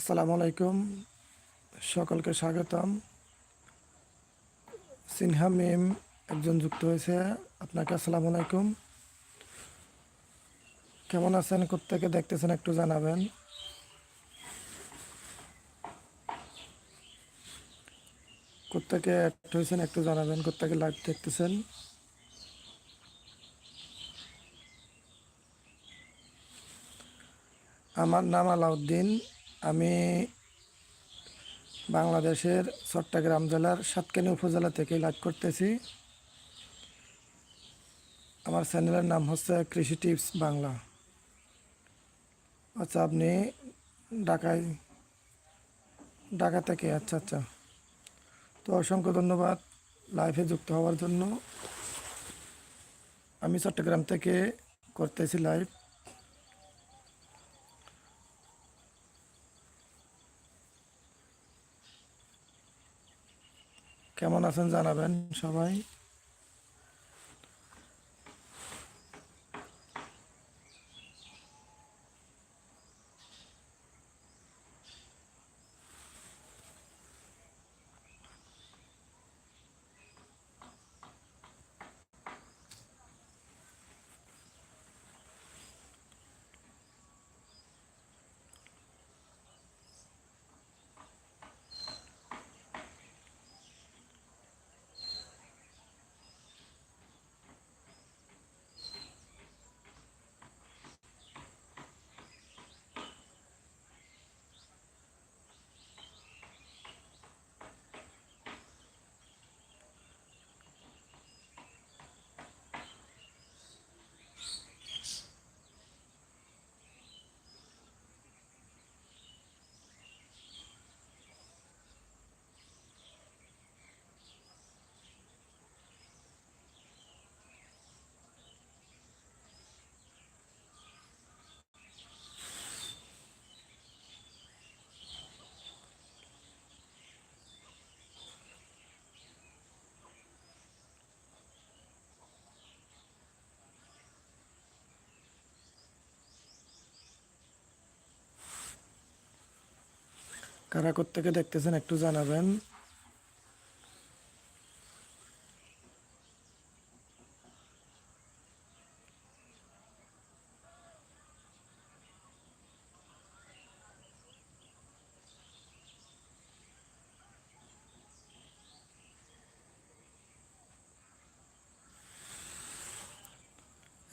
আসসালামু আলাইকুম। সকলকে স্বাগতম। সিনহা মেম একজন যুক্ত হয়েছে। আপনাকে আসসালামু আলাইকুম। কেমন আছেন? কোথেকে দেখতেছেন একটু জানাবেন। কোথেকে অ্যাক্ট হয়েছেন একটু জানাবেন। কোথেকে লাইভ দেখতেছেন? আমার নাম আলাউদ্দিন। আমি বাংলাদেশের চট্টগ্রাম জেলার সাতকানি উপজেলা থেকে লাইভ করতেছি। আমার চ্যানেলের নাম হচ্ছে কৃষি টিপস বাংলা। আচ্ছা আপনি ঢাকায়, ঢাকা থেকে? আচ্ছা আচ্ছা। তো অসংখ্য ধন্যবাদ লাইভে যুক্ত হওয়ার জন্য। আমি চট্টগ্রাম থেকে করতেছি লাইভ কেমন আছেন জানাবেন সবাই। কারা থেকে দেখতেছেন একটু জানাবেন।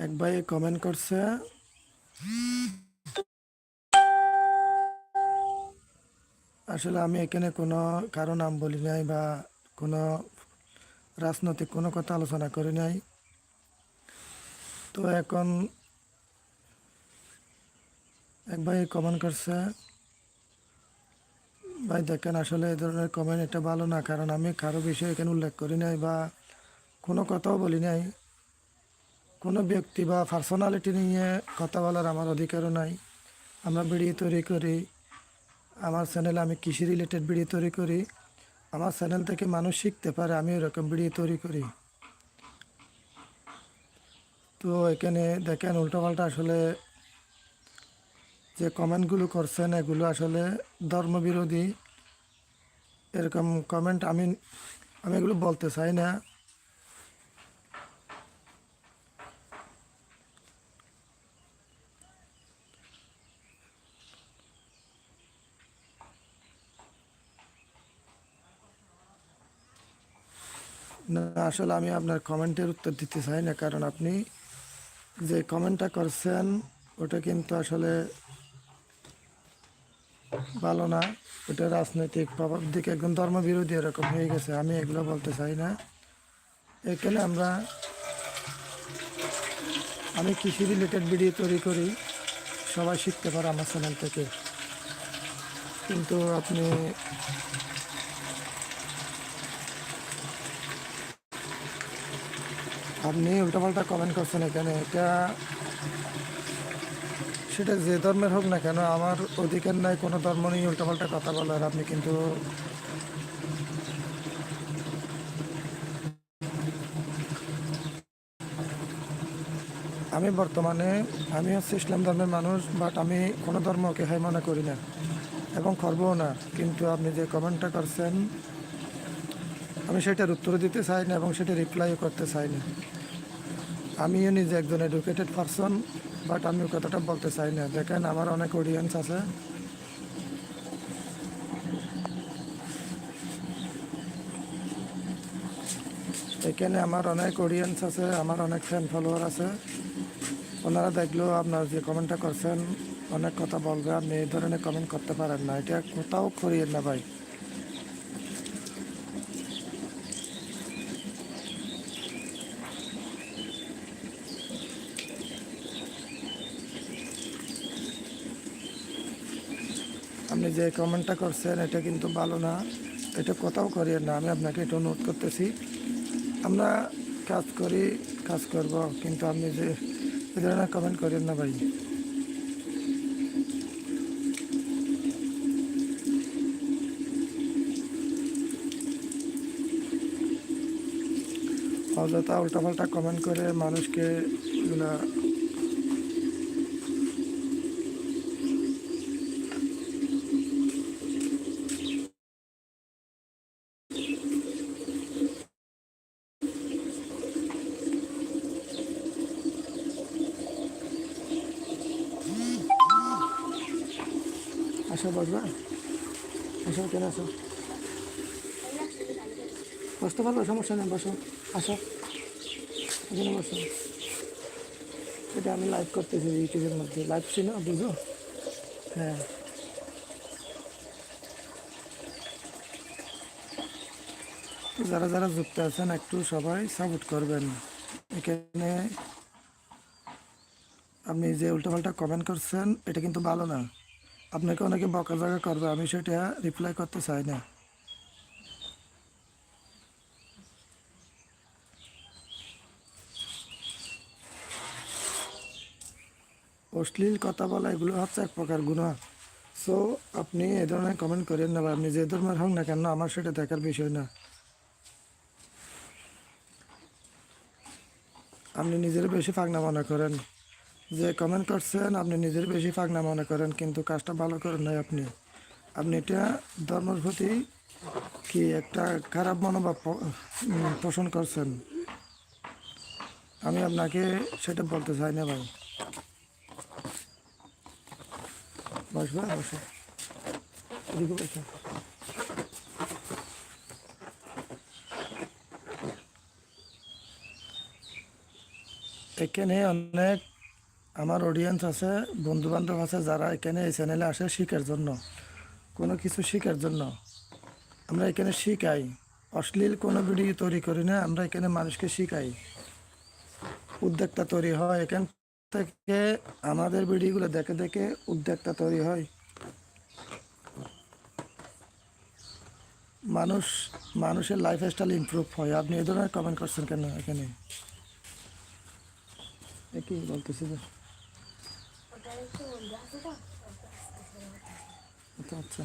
এক ভাই কমেন্ট করছে। আসলে আমি এখানে কোনো কারও নাম বলি নাই বা কোনো রাজনৈতিক কোনো কথা আলোচনা করি নাই। তো এখন এক ভাই কমেন্ট করছে, ভাই দেখেন আসলে এই ধরনের কমেন্ট এটা ভালো না, কারণ আমি কারও বিষয়ে এখানে উল্লেখ করি নাই বা কোনো কথাও বলি নাই। কোনো ব্যক্তি বা পার্সোনালিটি নিয়ে কথা বলার আমার অধিকারও নাই। আমরা ভিডিও তৈরি করি আমার চ্যানেলে আমি কৃষি রিলেটেড ভিডিও তৈরি করি। আমার চ্যানেল থেকে মানুষ শিখতে পারে, আমি এরকম ভিডিও তৈরি করি। তো এখানে দেখেন, উল্টোপাল্টা আসলে যে কমেন্টগুলো করছেন, এগুলো আসলে ধর্মবিরোধী। এরকম কমেন্ট আমি আমি এগুলো বলতে চাই না। না, আসলে আমি আপনার কমেন্টের উত্তর দিতে চাই না, কারণ আপনি যে কমেন্টটা করছেন, ওটা কিন্তু আসলে ভালো না। ওটা রাজনৈতিক প্রভাব দিকে একদম ধর্মবিরোধী এরকম হয়ে গেছে, আমি এগুলো বলতে চাই না। এখানে আমরা, আমি কৃষি রিলেটেড ভিডিও তৈরি করি, সবাই শিখতে পারে আমার চ্যানেল থেকে। কিন্তু আপনি আপনি উল্টাপাল্টা কমেন্ট করছেন এখানে। এটা, সেটা যে ধর্মের হোক না কেন, আমার অধিকার নাই, কোনো ধর্ম নিয়ে উল্টাপাল্টা কথা বলার। আপনি কিন্তু আমি বর্তমানে, আমি হচ্ছে ইসলাম ধর্মের মানুষ বাট আমি কোনো ধর্মকে হাই মনে করি না এবং করবও না। কিন্তু আপনি যে কমেন্টটা করছেন, আমি সেটার উত্তর দিতে চাই না এবং সেটা রিপ্লাইও করতে চাই না। আমিও নিজে একজন এডুকেটেড পারসন বাট আমি কথাটা বলতে চাই না। দেখেন, আমার অনেক অডিয়েন্স আছে। এখানে আমার অনেক অডিয়েন্স আছে, আমার অনেক ফ্যান ফলোয়ার আছে। ওনারা দেখলেও আপনার যে কমেন্টটা করছেন, অনেক কথা বলবে, আপনি এই ধরনের কমেন্ট করতে পারেন না। এটা কোথাও করিয়েন না ভাই। যে কমেন্টটা করছেন, এটা কিন্তু ভালো না। এটা কোথাও করিয়েন না। আমি আপনাকে এটা অনুরোধ করতেছি। আমরা কাজ করি, কাজ করব, কিন্তু আপনি যে এই ধরনের কমেন্ট করেন না ভাই। অযথা উল্টাপাল্টা কমেন্ট করে মানুষকে এগুলা আসো বসবা আসো। বসতে পারব? সমস্যা নেই, বসো। আসো। এখানে বসো। এটা আমি লাইভ করতেছি ইউটিউবের মধ্যে। লাইভ ছিল বুঝো? হ্যাঁ। যারা যারা যুক্ত আছেন, একটু সবাই সাপোর্ট করবেন। এখানে আপনি যে উল্টোপাল্টা কমেন্ট করছেন, এটা কিন্তু ভালো না। আপনাকে অনেকে বকাঝকা করবে, আমি সেটা রিপ্লাই করতে চাই না। অশ্লীল কথা বলা, এগুলো হচ্ছে এক প্রকার গুণা সো আপনি এ ধরনের কমেন্ট করেন না বা আপনি যে ধর্মের হোক না কেন, আমার সেটা দেখার বিষয় না। আপনি নিজের বেশি ফাগনা মনে করেন। যে কমেন্ট করছেন, আপনি নিজের বেশি ফাগনা মনে করেন, কিন্তু কাজটা ভালো করেন নাই আপনি। আপনি এটা ধর্মের প্রতি কি একটা খারাপ মনোভাব পোষণ করছেন? আমি আপনাকে সেটা বলতে চাই না ভাই। এখানে অনেক আমার অডিয়েন্স আছে বন্ধু বান্ধব আছে যারা এখানে এই চ্যানেলে আসে শিখার জন্য। কোনো কিছু শিখার জন্য। আমরা এখানে শিখাই। অশ্লীল কোনো ভিডিও তৈরি করি না, আমরা এখানে মানুষকে শিখাই। উদ্যোক্তা তৈরি হয়, এখান থেকে আমাদের ভিডিওগুলো দেখে দেখে উদ্যোক্তা তৈরি হয়। মানুষ, মানুষের লাইফ স্টাইল ইমপ্রুভ হয়। আপনি এ ধরনের কমেন্ট করছেন কেন এখানে? কি বলতেছি যে? আচ্ছা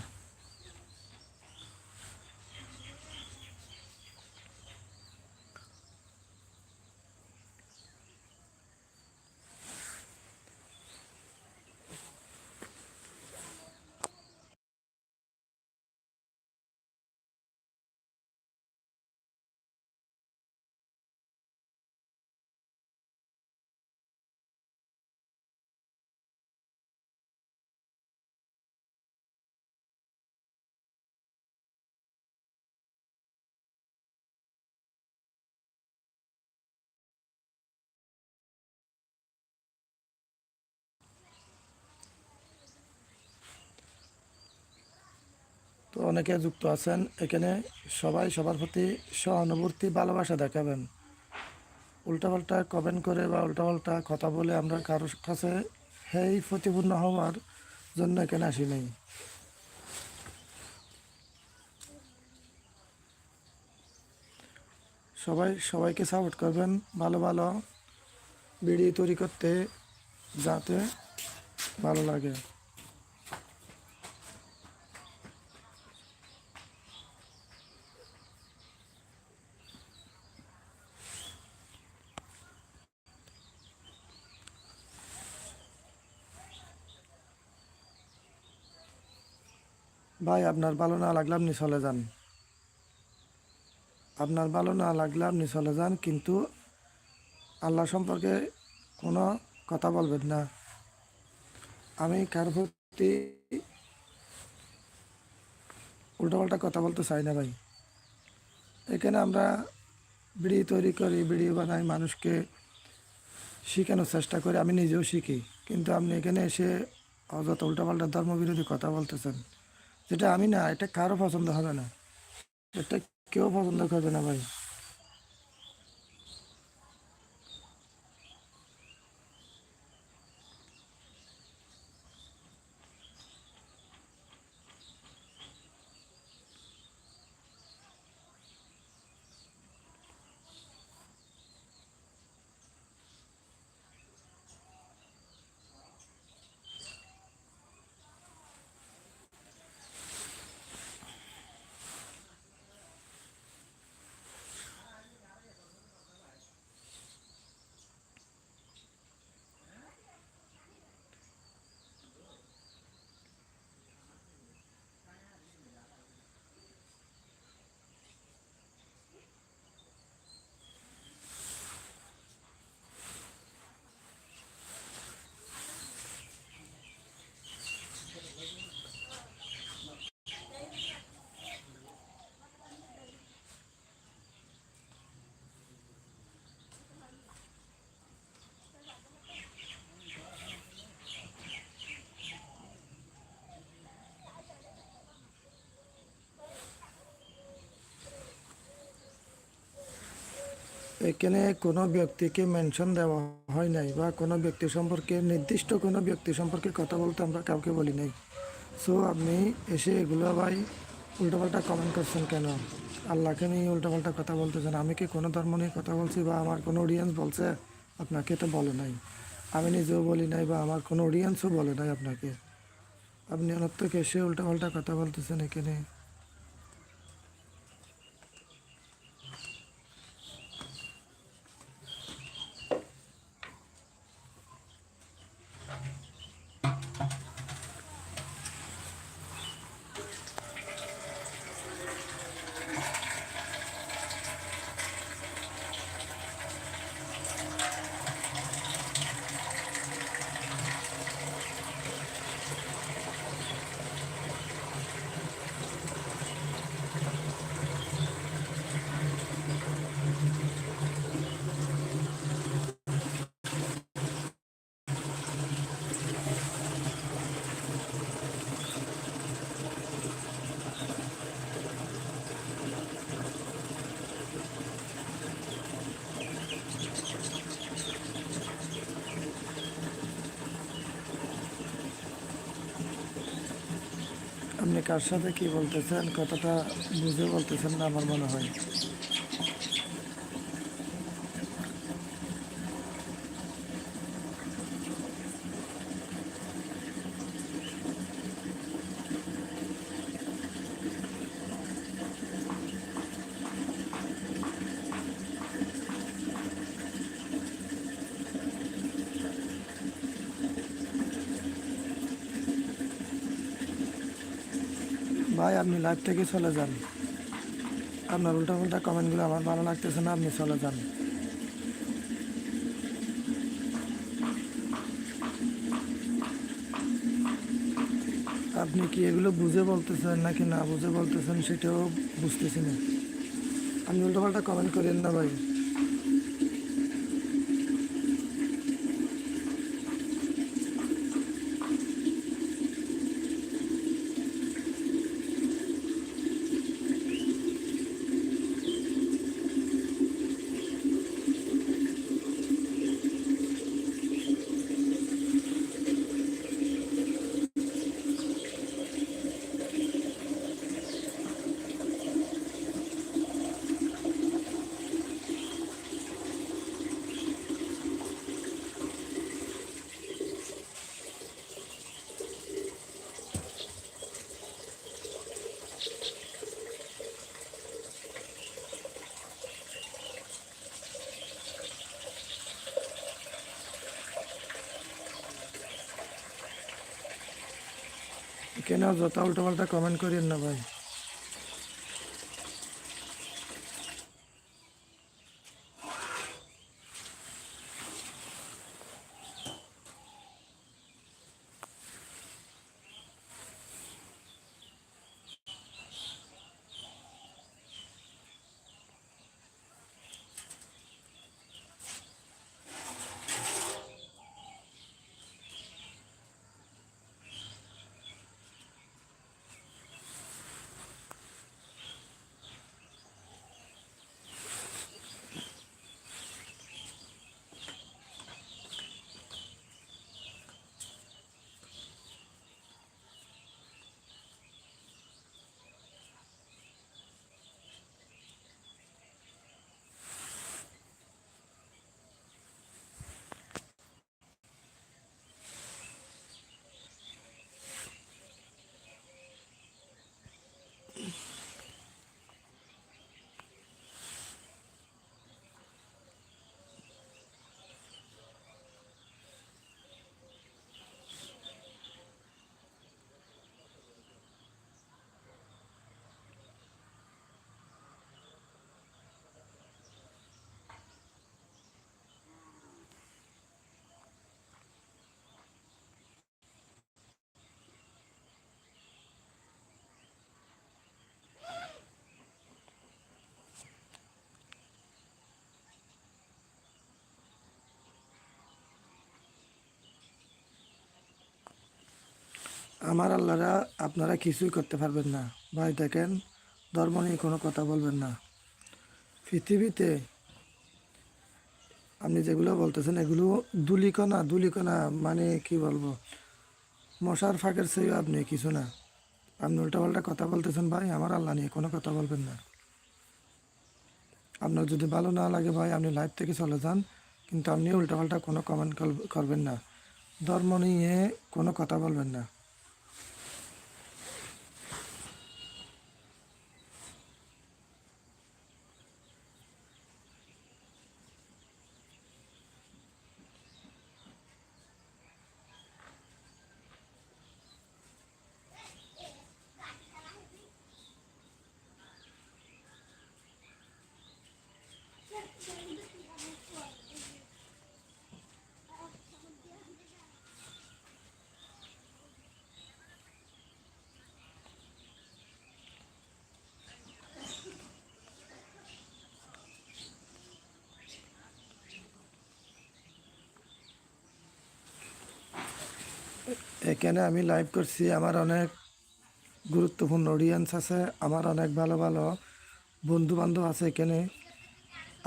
অনেকে যুক্ত আছেন, এখানে সবাই সবার প্রতি সহানুভূতি, ভালোবাসা দেখাবেন। উল্টাপাল্টা কমেন্ট করে বা উল্টাপাল্টা কথা বলে আমরা কারোর কাছে হেই প্রতিপূর্ণ হওয়ার জন্য এখানে আসি নাই। সবাই সবাইকে সাপোর্ট করবেন ভালো ভালো ভিডিও তৈরি করতে যাতে ভালো লাগে। ভাই, আপনার ভালো না লাগলে আপনি চলে যান। আপনার ভালো না লাগলে আপনি চলে যান, কিন্তু আল্লাহ সম্পর্কে কোনো কথা বলবেন না। আমি কার প্রতি উল্টোপাল্টা কথা বলতে চাই না ভাই। এখানে আমরা বিড়ি তৈরি করি বিড়ি বানাই মানুষকে শেখানোর চেষ্টা করি। আমি নিজেও শিখি, কিন্তু আপনি এখানে এসে অযথা উল্টোপাল্টা ধর্মবিরোধী কথা বলতেছেন। যেটা আমি না এটা কারও পছন্দ হবে না। এটা কেউ পছন্দ করবে না ভাই। এখানে কোনো ব্যক্তিকে মেনশন দেওয়া হয় নাই বা কোনো ব্যক্তি সম্পর্কে, নির্দিষ্ট কোনো ব্যক্তি সম্পর্কে কথা বলতে আমরা কাউকে বলি নাই। সো আপনি এসে এগুলো ভাই উল্টোপাল্টা কমেন্ট করছেন কেন? আল্লাহকে নিয়ে উল্টোপাল্টা কথা বলতেছেন। আমি কি কোনো ধর্ম নিয়ে কথা বলছি বা আমার কোনো অডিয়েন্স বলছে? আপনাকে তো বলে নাই। আমি নিজেও বলি নাই বা আমার কোনো অডিয়েন্সও বলে নাই আপনাকে। আপনি অনর্থকে এসে উল্টোপাল্টা কথা বলতেছেন এখানে আপনি কার সাথে কি বলতেছেন কথাটা বুঝে বলতেছেন না আমার মনে হয় ভাই আপনি লাইভ থেকে চলে যান। আপনার উল্টা উল্টা কমেন্টগুলো আমার ভালো লাগতেছে না, আপনি চলে যান। আপনি কি এগুলো বুঝে বলতেছেন নাকি না বুঝে বলতেছেন সেটাও বুঝতেছি না। আপনি উল্টোপাল্টা কমেন্ট করেন না ভাই। এখানে যত উল্টোপাল্টা কমেন্ট করিয়েন না ভাই। আমার আল্লাহরা আপনারা কিছুই করতে পারবেন না। ভাই, দেখেন, ধর্ম নিয়ে কোনো কথা বলবেন না। পৃথিবীতে আপনি যেগুলো বলতেছেন, এগুলো দুলিকণা দুলিকণা মানে কি বলব? মশার ফাঁকের চেয়েও আপনি কিছু না। আপনি উল্টাপাল্টা কথা বলতেছেন, ভাই, আমার আল্লাহ নিয়ে কোনো কথা বলবেন না। আপনার যদি ভালো না লাগে, ভাই, আপনি লাইভ থেকে চলে যান, কিন্তু আপনি উল্টাপাল্টা কোনো কমেন্ট করবেন না। ধর্ম নিয়ে কোনো কথা বলবেন না। এখানে আমি লাইভ করছি। আমার অনেক গুরুত্বপূর্ণ অডিয়েন্স আছে। আমার অনেক ভালো ভালো বন্ধু বান্ধব আছে এখানে।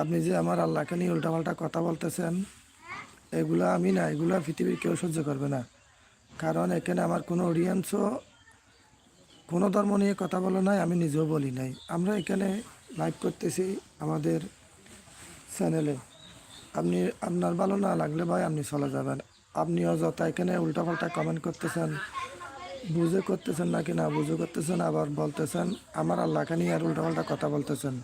আপনি যে আমার আল্লাহকে নিয়ে উল্টাপাল্টা কথা বলতেছেন, এগুলো আমি না, এগুলো পৃথিবীর কেউ সহ্য করবে না। কারণ এখানে আমার কোনো অডিয়েন্সও কোনো ধর্ম নিয়ে কথা বলে নাই, আমি নিজেও বলি নাই। আমরা এখানে লাইভ করতেছি আমাদের চ্যানেলে আপনি, আপনার ভালো না লাগলে ভাই আপনি চলে যাবেন। আপনি অযথা এখানে উল্টাপাল্টা কমেন্ট করতেছেন, বুঝে করতেছেন নাকি না বুঝে করতেছেন, আবার বলতেছেন, আমার আল্লাহকে নিয়ে আর উল্টাপাল্টা কথা বলতেছেন।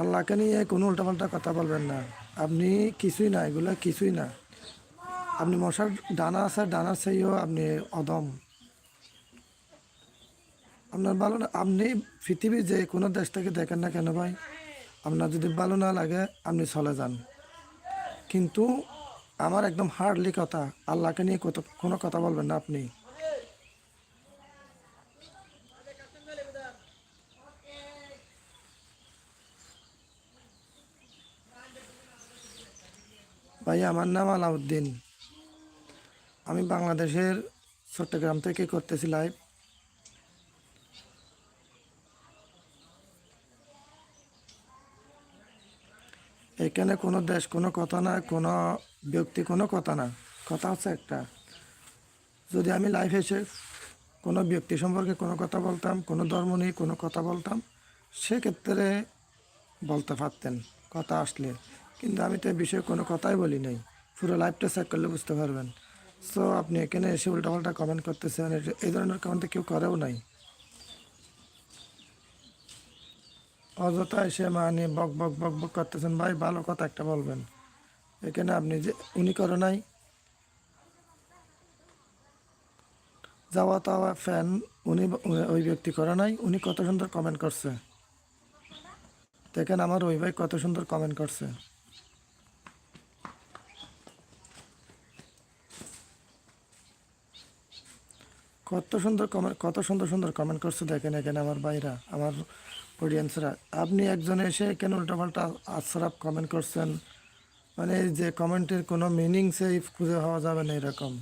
আল্লাহকে নিয়ে কোনো উল্টাপাল্টা কথা বলবেন না। আপনি কিছুই না, এগুলো কিছুই না। আপনি মশার ডানা আছে, ডানার চেয়েও আপনি অদম। আপনার ভালো না, আপনি পৃথিবীর যে কোনো দেশ থেকে দেখেন না কেন ভাই? আপনার যদি ভালো না লাগে, আপনি চলে যান। কিন্তু আমার একদম হার্ডলি কথা, আল্লাহকে নিয়ে কত, কোনো কথা বলবেন না আপনি। ভাই, আমার নাম আলাউদ্দিন। আমি বাংলাদেশের চট্টগ্রাম থেকে করতেছি লাইভ এখানে কোনো দেশ, কোনো কথা না, কোনো ব্যক্তি, কোনো কথা না। কথা হচ্ছে একটা। যদি আমি লাইভ এসে কোনো ব্যক্তি সম্পর্কে কোনো কথা বলতাম, কোনো ধর্ম নিয়ে কোনো কথা বলতাম, সেক্ষেত্রে বলতে পারতেন, কথা আসলে। কিন্তু আমি তো বিষয়ে কোনো কথাই বলি নাই। পুরো লাইফটা চেক করলে বুঝতে পারবেন। সো আপনি এখানে এসে উল্টাপাল্টা কমেন্ট করতেছেন এই ধরনের কমেন্ট কেউ করেও নাই। অযথা এসে মানে বক বক বক বক করতেছেন। ভাই, ভালো কথা একটা বলবেন। এখানে আপনি যে, উনি করে নাই। যাওয়া তাওয়া ফ্যান উনি ওই ব্যক্তি করে নাই। উনি কত সুন্দর কমেন্ট করছে। দেখেন আমার ওই ভাই কত সুন্দর কমেন্ট করছে। কত সুন্দর কমেন্ট কত সুন্দর সুন্দর কমেন্ট করছে। দেখেন এখানে আমার ভাইরা, আমার অডিয়েন্সরা আপনি একজনে এসে কেন উল্টাপাল্টা আশ্রাপ কমেন্ট করছেন? মানে যে কমেন্টের কোনো মিনিংসই খুঁজে হওয়া যাবে না এরকম।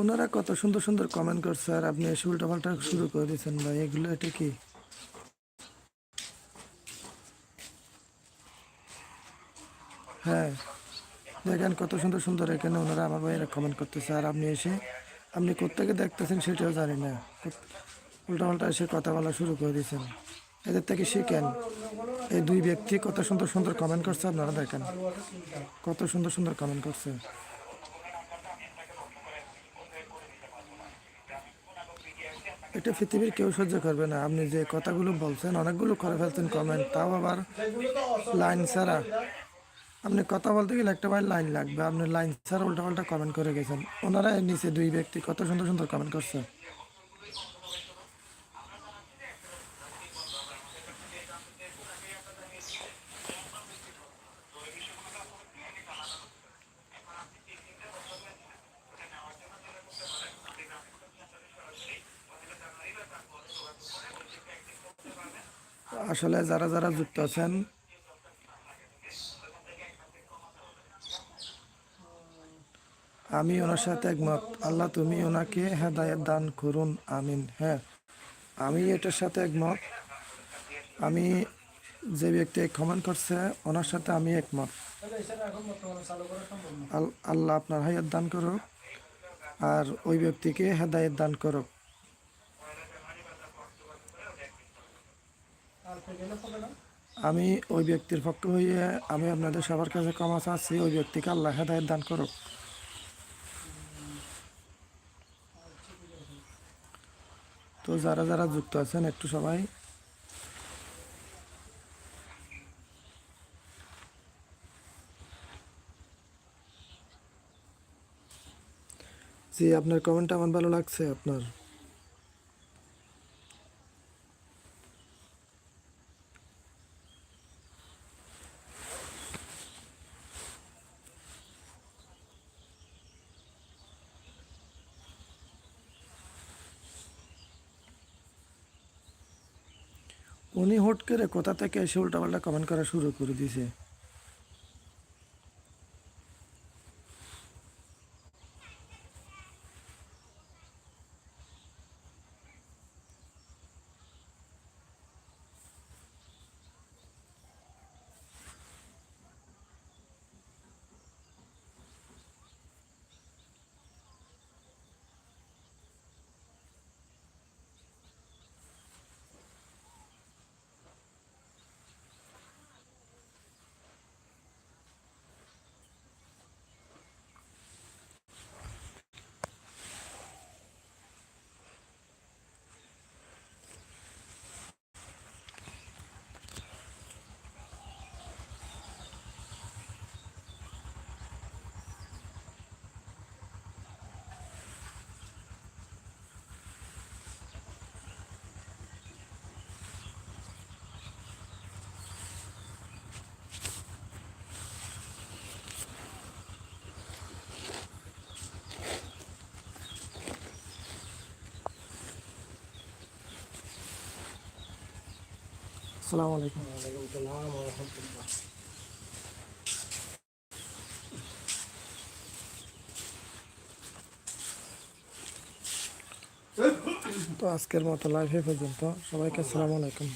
ওনারা কত সুন্দর সুন্দর কমেন্ট করছে আর আপনি এসে উল্টাপাল্টা শুরু করে দিয়েছেন ভাই। এগুলো এটা কি? হ্যাঁ। দেখেন কত সুন্দর সুন্দর এখানে ওনারা আমার ভাইয়েরা কমেন্ট করতেছে। আর আপনি এসে, আপনি কোথেকে দেখতেছেন সেটাও জানি না। উল্টাপাল্টা এসে কথা বলা শুরু করে দিয়েছেন। এদের থেকে শিখেন। এই দুই ব্যক্তি কত সুন্দর সুন্দর কমেন্ট করছে, আপনারা দেখেন। কত সুন্দর সুন্দর কমেন্ট করছে। এটা পৃথিবীর কেউ সহ্য করবে না। আপনি যে কথাগুলো বলছেন, অনেকগুলো করে ফেলছেন কমেন্ট তাও আবার লাইন ছাড়া। আপনি কথা বলতে গেলে একটা ভাই লাইন লাগবে। আপনি লাইন ছাড়া উল্টা পাল্টা কমেন্ট করে গেছেন। ওনারা নিচে দুই ব্যক্তি কত সুন্দর সুন্দর কমেন্ট করছে। আসলে যারা যারা যুক্ত আছেন, আমি ওনার সাথে একমত। আল্লাহ তুমি ওনাকে হেদায়ত দান করুন, আমিন। হ্যাঁ আমি এটার সাথে একমত। আমি যে ব্যক্তি কমেন্ট করছে, ওনার সাথে আমি একমত। আল্লাহ আপনার হায়াত দান করুক, আর ওই ব্যক্তিকে হেদায়ত দান করুক। আমি ওই ব্যক্তির পক্ষে হয়ে আমি আপনাদের সবার কাছে ক্ষমা চাচ্ছি, ওই ব্যক্তিকে আল্লাহ হেদায়ত দান করুক। তো যারা যারা যুক্ত আছেন, একটু সবাই। জি, আপনার কমেন্ট আমার ভালো লাগছে, আপনার? উনি হুট করে কোথা থেকে এসে উল্টাপাল্টা কমেন্ট করা শুরু করে দিয়েছে। আসসালামু আলাইকুম। তো আজকের মতো লাইফে পর্যন্ত। সবাইকে আসসালামু আলাইকুম।